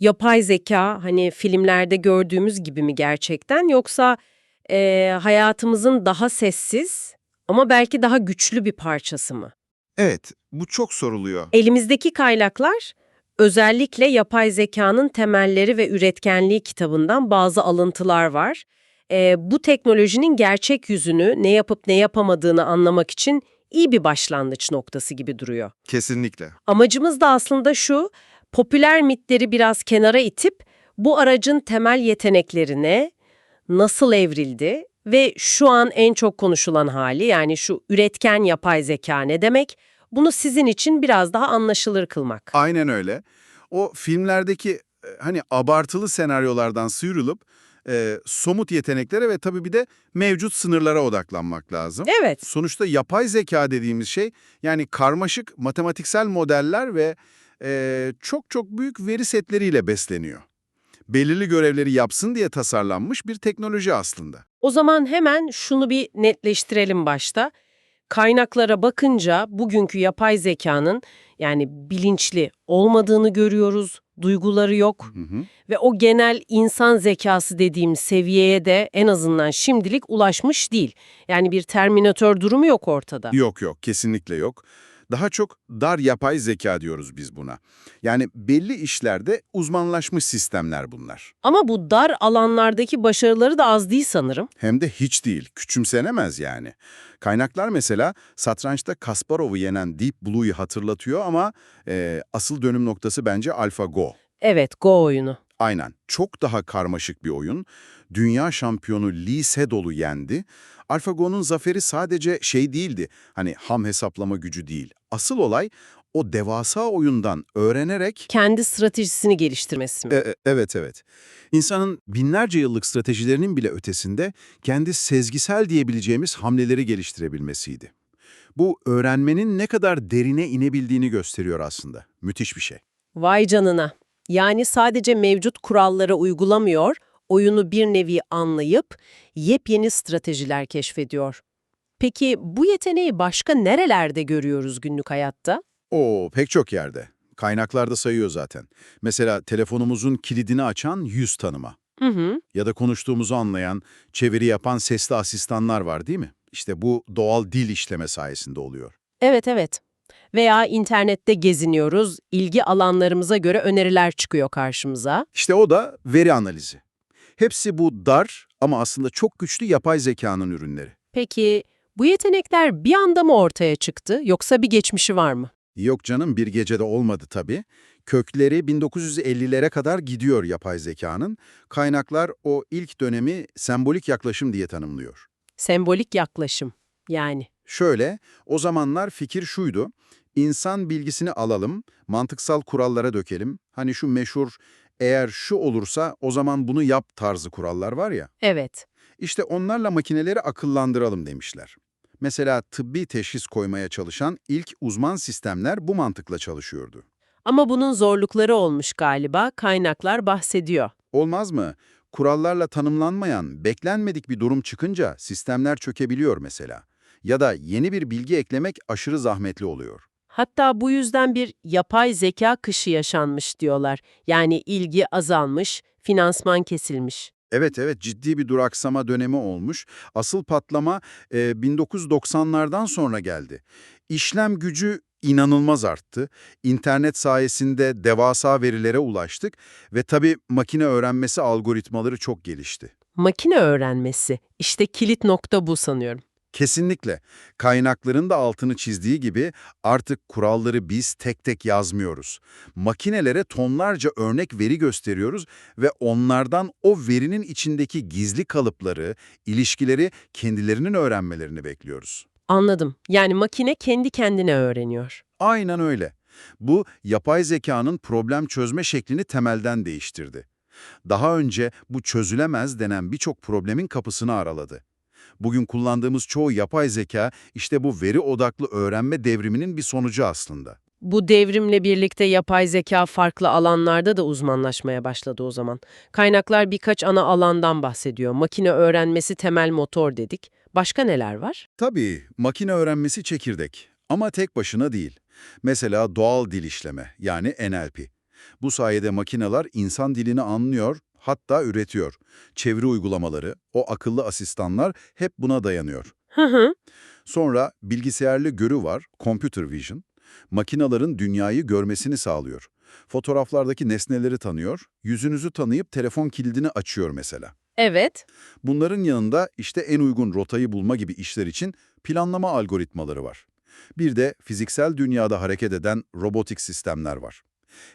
Yapay zeka hani filmlerde gördüğümüz gibi mi gerçekten yoksa e, hayatımızın daha sessiz ama belki daha güçlü bir parçası mı? Evet, bu çok soruluyor. Elimizdeki kaynaklar özellikle yapay zekanın temelleri ve üretkenliği kitabından bazı alıntılar var. Ee, bu teknolojinin gerçek yüzünü, ne yapıp ne yapamadığını anlamak için iyi bir başlangıç noktası gibi duruyor. Kesinlikle. Amacımız da aslında şu, popüler mitleri biraz kenara itip bu aracın temel yeteneklerine nasıl evrildi ve şu an en çok konuşulan hali yani şu üretken yapay zeka ne demek? Bunu sizin için biraz daha anlaşılır kılmak. Aynen öyle. O filmlerdeki e, hani abartılı senaryolardan sıyrılıp e, somut yeteneklere ve tabii bir de mevcut sınırlara odaklanmak lazım. Evet, Sonuçta yapay zeka dediğimiz şey yani karmaşık matematiksel modeller ve e, çok çok büyük veri setleriyle besleniyor. Belirli görevleri yapsın diye tasarlanmış bir teknoloji aslında. o zaman hemen şunu bir netleştirelim başta. Kaynaklara bakınca bugünkü yapay zekanın yani bilinçli olmadığını görüyoruz, duyguları yok. Hı hı. Ve o genel insan zekası dediğim seviyeye de en azından şimdilik ulaşmış değil. Yani bir terminatör durumu yok ortada. Yok yok kesinlikle yok. Daha çok dar yapay zeka diyoruz biz buna. Yani belli işlerde uzmanlaşmış sistemler bunlar. Ama bu dar alanlardaki başarıları da az değil sanırım. Hem de hiç değil, küçümsenemez yani. Kaynaklar mesela satrançta Kasparov'u yenen Deep Blue'yu hatırlatıyor ama e, asıl dönüm noktası bence AlphaGo. Evet, Go oyunu. Aynen, çok daha karmaşık bir oyun. Dünya şampiyonu Lee Sedol'u yendi. AlphaGo'nun zaferi sadece şey değildi, hani ham hesaplama gücü değil. Asıl olay o devasa oyundan öğrenerek Kendi stratejisini geliştirmesi mi? E, e, evet, evet. İnsanın binlerce yıllık stratejilerinin bile ötesinde kendi sezgisel diyebileceğimiz hamleleri geliştirebilmesiydi. Bu öğrenmenin ne kadar derine inebildiğini gösteriyor aslında. Müthiş bir şey. Vay canına. Yani sadece mevcut kurallara uygulamıyor, oyunu bir nevi anlayıp yepyeni stratejiler keşfediyor. Peki bu yeteneği başka nerelerde görüyoruz günlük hayatta? Oo, pek çok yerde. Kaynaklarda sayıyor zaten. Mesela telefonumuzun kilidini açan yüz tanıma. Hı hı. Ya da konuştuğumuzu anlayan, çeviri yapan sesli asistanlar var değil mi? İşte bu doğal dil işleme sayesinde oluyor. Evet evet. Veya internette geziniyoruz, ilgi alanlarımıza göre öneriler çıkıyor karşımıza. İşte o da veri analizi. Hepsi bu dar ama aslında çok güçlü yapay zekanın ürünleri. Peki bu yetenekler bir anda mı ortaya çıktı yoksa bir geçmişi var mı? Yok canım bir gecede olmadı tabii. Kökleri 1950'lere kadar gidiyor yapay zekanın. Kaynaklar o ilk dönemi sembolik yaklaşım diye tanımlıyor. Sembolik yaklaşım yani. Şöyle, o zamanlar fikir şuydu. İnsan bilgisini alalım, mantıksal kurallara dökelim. Hani şu meşhur eğer şu olursa o zaman bunu yap tarzı kurallar var ya. Evet. İşte onlarla makineleri akıllandıralım demişler. Mesela tıbbi teşhis koymaya çalışan ilk uzman sistemler bu mantıkla çalışıyordu. Ama bunun zorlukları olmuş galiba, kaynaklar bahsediyor. Olmaz mı? Kurallarla tanımlanmayan, beklenmedik bir durum çıkınca sistemler çökebiliyor mesela. Ya da yeni bir bilgi eklemek aşırı zahmetli oluyor. Hatta bu yüzden bir yapay zeka kışı yaşanmış diyorlar. Yani ilgi azalmış, finansman kesilmiş. Evet evet ciddi bir duraksama dönemi olmuş. Asıl patlama e, 1990'lardan sonra geldi. İşlem gücü inanılmaz arttı. İnternet sayesinde devasa verilere ulaştık ve tabii makine öğrenmesi algoritmaları çok gelişti. Makine öğrenmesi, işte kilit nokta bu sanıyorum. Kesinlikle. Kaynakların da altını çizdiği gibi artık kuralları biz tek tek yazmıyoruz. Makinelere tonlarca örnek veri gösteriyoruz ve onlardan o verinin içindeki gizli kalıpları, ilişkileri kendilerinin öğrenmelerini bekliyoruz. Anladım. Yani makine kendi kendine öğreniyor. Aynen öyle. Bu, yapay zekanın problem çözme şeklini temelden değiştirdi. Daha önce bu çözülemez denen birçok problemin kapısını araladı. Bugün kullandığımız çoğu yapay zeka işte bu veri odaklı öğrenme devriminin bir sonucu aslında. Bu devrimle birlikte yapay zeka farklı alanlarda da uzmanlaşmaya başladı o zaman. Kaynaklar birkaç ana alandan bahsediyor. Makine öğrenmesi temel motor dedik. Başka neler var? Tabii, makine öğrenmesi çekirdek ama tek başına değil. Mesela doğal dil işleme yani NLP. Bu sayede makineler insan dilini anlıyor, hatta üretiyor. Çeviri uygulamaları, o akıllı asistanlar hep buna dayanıyor. Hı hı. Sonra bilgisayarlı görü var, computer vision. Makinaların dünyayı görmesini sağlıyor. Fotoğraflardaki nesneleri tanıyor, yüzünüzü tanıyıp telefon kilidini açıyor mesela. Evet. Bunların yanında işte en uygun rotayı bulma gibi işler için planlama algoritmaları var. Bir de fiziksel dünyada hareket eden robotik sistemler var.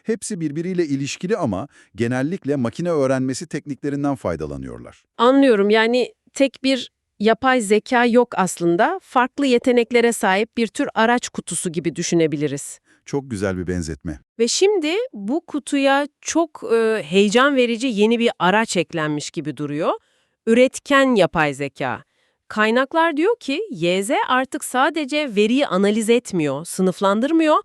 Hepsi birbiriyle ilişkili ama genellikle makine öğrenmesi tekniklerinden faydalanıyorlar. Anlıyorum. Yani tek bir yapay zeka yok aslında. Farklı yeteneklere sahip bir tür araç kutusu gibi düşünebiliriz. Çok güzel bir benzetme. Ve şimdi bu kutuya çok e, heyecan verici yeni bir araç eklenmiş gibi duruyor. Üretken yapay zeka. Kaynaklar diyor ki YZ artık sadece veriyi analiz etmiyor, sınıflandırmıyor.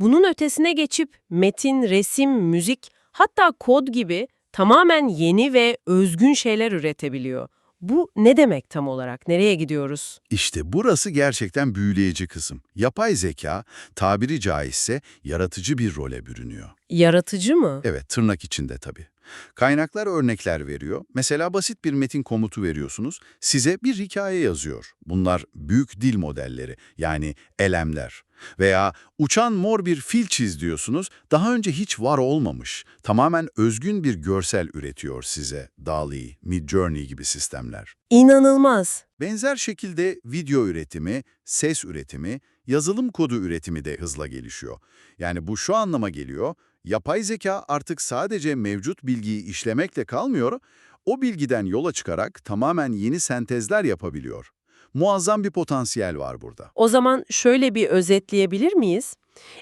Bunun ötesine geçip metin, resim, müzik hatta kod gibi tamamen yeni ve özgün şeyler üretebiliyor. Bu ne demek tam olarak? Nereye gidiyoruz? İşte burası gerçekten büyüleyici kısım. Yapay zeka, tabiri caizse yaratıcı bir role bürünüyor. Yaratıcı mı? Evet, tırnak içinde tabii. Kaynaklar örnekler veriyor. Mesela basit bir metin komutu veriyorsunuz, size bir hikaye yazıyor. Bunlar büyük dil modelleri, yani LM'ler. Veya uçan mor bir fil çiz diyorsunuz, daha önce hiç var olmamış. Tamamen özgün bir görsel üretiyor size. DALL-E, Midjourney gibi sistemler. İnanılmaz. Benzer şekilde video üretimi, ses üretimi, yazılım kodu üretimi de hızla gelişiyor. Yani bu şu anlama geliyor, yapay zeka artık sadece mevcut bilgiyi işlemekle kalmıyor, o bilgiden yola çıkarak tamamen yeni sentezler yapabiliyor. Muazzam bir potansiyel var burada. O zaman şöyle bir özetleyebilir miyiz?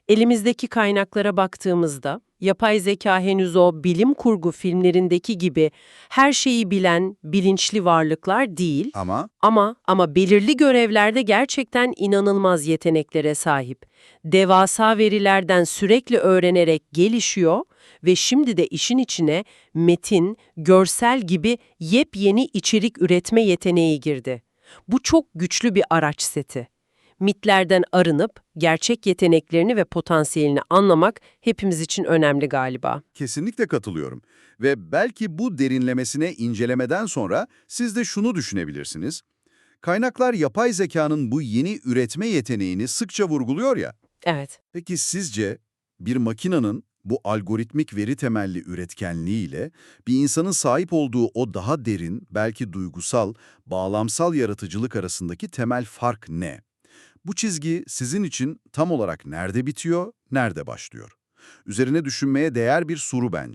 Elimizdeki kaynaklara baktığımızda yapay zeka henüz o bilim kurgu filmlerindeki gibi her şeyi bilen bilinçli varlıklar değil Ama ama ama belirli görevlerde gerçekten inanılmaz yeteneklere sahip. Devasa verilerden sürekli öğrenerek gelişiyor ve şimdi de işin içine metin, görsel gibi yepyeni içerik üretme yeteneği girdi. Bu çok güçlü bir araç seti. Mitlerden arınıp gerçek yeteneklerini ve potansiyelini anlamak hepimiz için önemli galiba. Kesinlikle katılıyorum. Ve belki bu derinlemesine incelemeden sonra siz de şunu düşünebilirsiniz. Kaynaklar yapay zekanın bu yeni üretme yeteneğini sıkça vurguluyor ya. Evet. Peki sizce bir makinenin bu algoritmik veri temelli üretkenliğiyle bir insanın sahip olduğu o daha derin, belki duygusal, bağlamsal yaratıcılık arasındaki temel fark ne? Bu çizgi sizin için tam olarak nerede bitiyor, nerede başlıyor? Üzerine düşünmeye değer bir soru bence.